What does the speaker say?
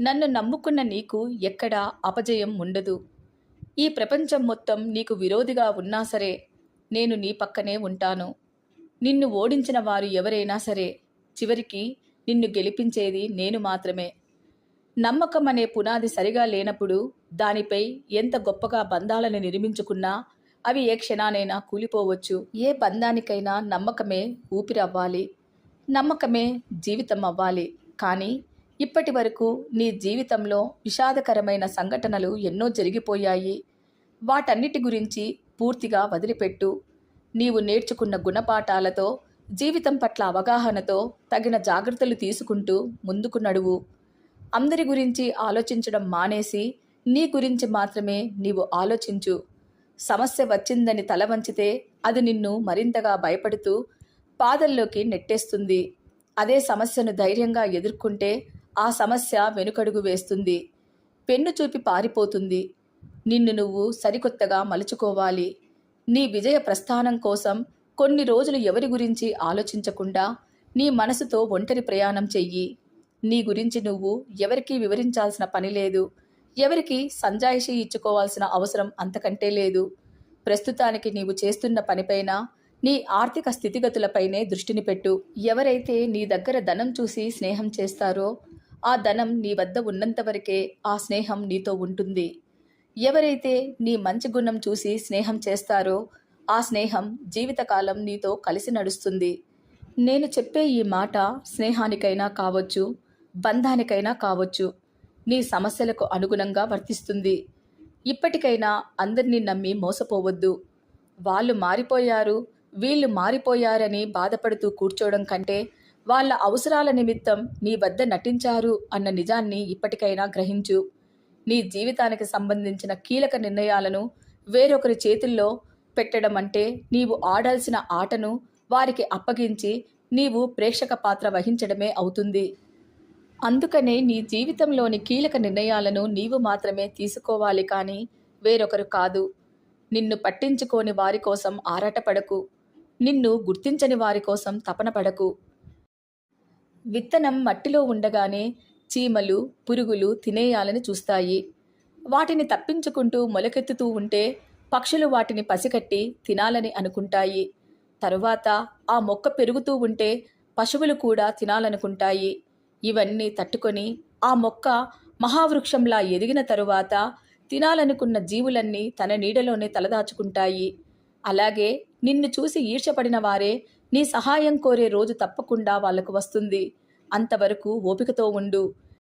నన్ను నమ్ముకున్న నీకు ఎక్కడా అపజయం ఉండదు. ఈ ప్రపంచం మొత్తం నీకు విరోధిగా ఉన్నా సరే నేను నీ పక్కనే ఉంటాను. నిన్ను ఓడించిన వారు ఎవరైనా సరే చివరికి నిన్ను గెలిపించేది నేను మాత్రమే. నమ్మకం అనే పునాది సరిగా లేనప్పుడు దానిపై ఎంత గొప్పగా బంధాలను నిర్మించుకున్నా అవి ఏ క్షణానైనా కూలిపోవచ్చు. ఏ బంధానికైనా నమ్మకమే ఊపిరవ్వాలి. నమ్మకమే జీవితం అవ్వాలి కానీ ఇప్పటి వరకు నీ జీవితంలో విషాదకరమైన సంఘటనలు ఎన్నో జరిగిపోయాయి. వాటన్నిటి గురించి పూర్తిగా వదిలిపెట్టు. నీవు నేర్చుకున్న గుణపాఠాలతో జీవితం పట్ల అవగాహనతో తగిన జాగ్రత్తలు తీసుకుంటూ ముందుకు నడువు. అందరి గురించి ఆలోచించడం మానేసి నీ గురించి మాత్రమే నీవు ఆలోచించు. సమస్య వచ్చిందని తల వంచితే అది నిన్ను మరింతగా భయపడుతూ పాదల్లోకి నెట్టేస్తుంది. అదే సమస్యను ధైర్యంగా ఎదుర్కొంటే ఆ సమస్య వెనుకడుగు వేస్తుంది. పెన్ను చూపి పారిపోతుంది. నిన్ను నువ్వు సరికొత్తగా మలుచుకోవాలి. నీ విజయ ప్రస్థానం కోసం కొన్ని రోజులు ఎవరి గురించి ఆలోచించకుండా నీ మనసుతో ఒంటరి ప్రయాణం చెయ్యి. నీ గురించి నువ్వు ఎవరికీ వివరించాల్సిన పని లేదు. ఎవరికి సంజాయిషి ఇచ్చుకోవాల్సిన అవసరం అంతకంటే లేదు. ప్రస్తుతానికి నీవు చేస్తున్న పనిపైన నీ ఆర్థిక స్థితిగతులపైనే దృష్టిని పెట్టు. ఎవరైతే నీ దగ్గర ధనం చూసి స్నేహం చేస్తారో ఆ ధనం నీ వద్ద ఉన్నంత వరకే ఆ స్నేహం నీతో ఉంటుంది. ఎవరైతే నీ మంచి గుణం చూసి స్నేహం చేస్తారో ఆ స్నేహం జీవితకాలం నీతో కలిసి నడుస్తుంది. నేను చెప్పే ఈ మాట స్నేహానికైనా కావచ్చు బంధానికైనా కావచ్చు నీ సమస్యలకు అనుగుణంగా వర్తిస్తుంది. ఇప్పటికైనా అందరినీ నమ్మి మోసపోవద్దు. వాళ్ళు మారిపోయారు వీళ్ళు మారిపోయారని బాధపడుతూ కూర్చోవడం కంటే వాళ్ళ అవసరాల నిమిత్తం నీ వద్ద నటించారు అన్న నిజాన్ని ఇప్పటికైనా గ్రహించు. నీ జీవితానికి సంబంధించిన కీలక నిర్ణయాలను వేరొకరి చేతుల్లో పెట్టడం అంటే నీవు ఆడాల్సిన ఆటను వారికి అప్పగించి నీవు ప్రేక్షక పాత్ర వహించడమే అవుతుంది. అందుకనే నీ జీవితంలోని కీలక నిర్ణయాలను నీవు మాత్రమే తీసుకోవాలి కానీ వేరొకరు కాదు. నిన్ను పట్టించుకోని వారి కోసం ఆరాటపడకు. నిన్ను గుర్తించని వారి కోసం తపన పడకు. విత్తనం మట్టిలో ఉండగానే చీమలు పురుగులు తినేయాలని చూస్తాయి. వాటిని తప్పించుకుంటూ మొలకెత్తుతూ ఉంటే పక్షులు వాటిని పసికట్టి తినాలని అనుకుంటాయి. తరువాత ఆ మొక్క పెరుగుతూ ఉంటే పశువులు కూడా తినాలనుకుంటాయి. ఇవన్నీ తట్టుకొని ఆ మొక్క మహావృక్షంలా ఎదిగిన తరువాత తినాలనుకున్న జీవులన్నీ తన నీడలోనే తలదాచుకుంటాయి. అలాగే నిన్ను చూసి ఈర్షపడిన వారే నీ సహాయం కోరే రోజు తప్పకుండా వాళ్ళకు వస్తుంది. అంతవరకు ఓపికతో ఉండు.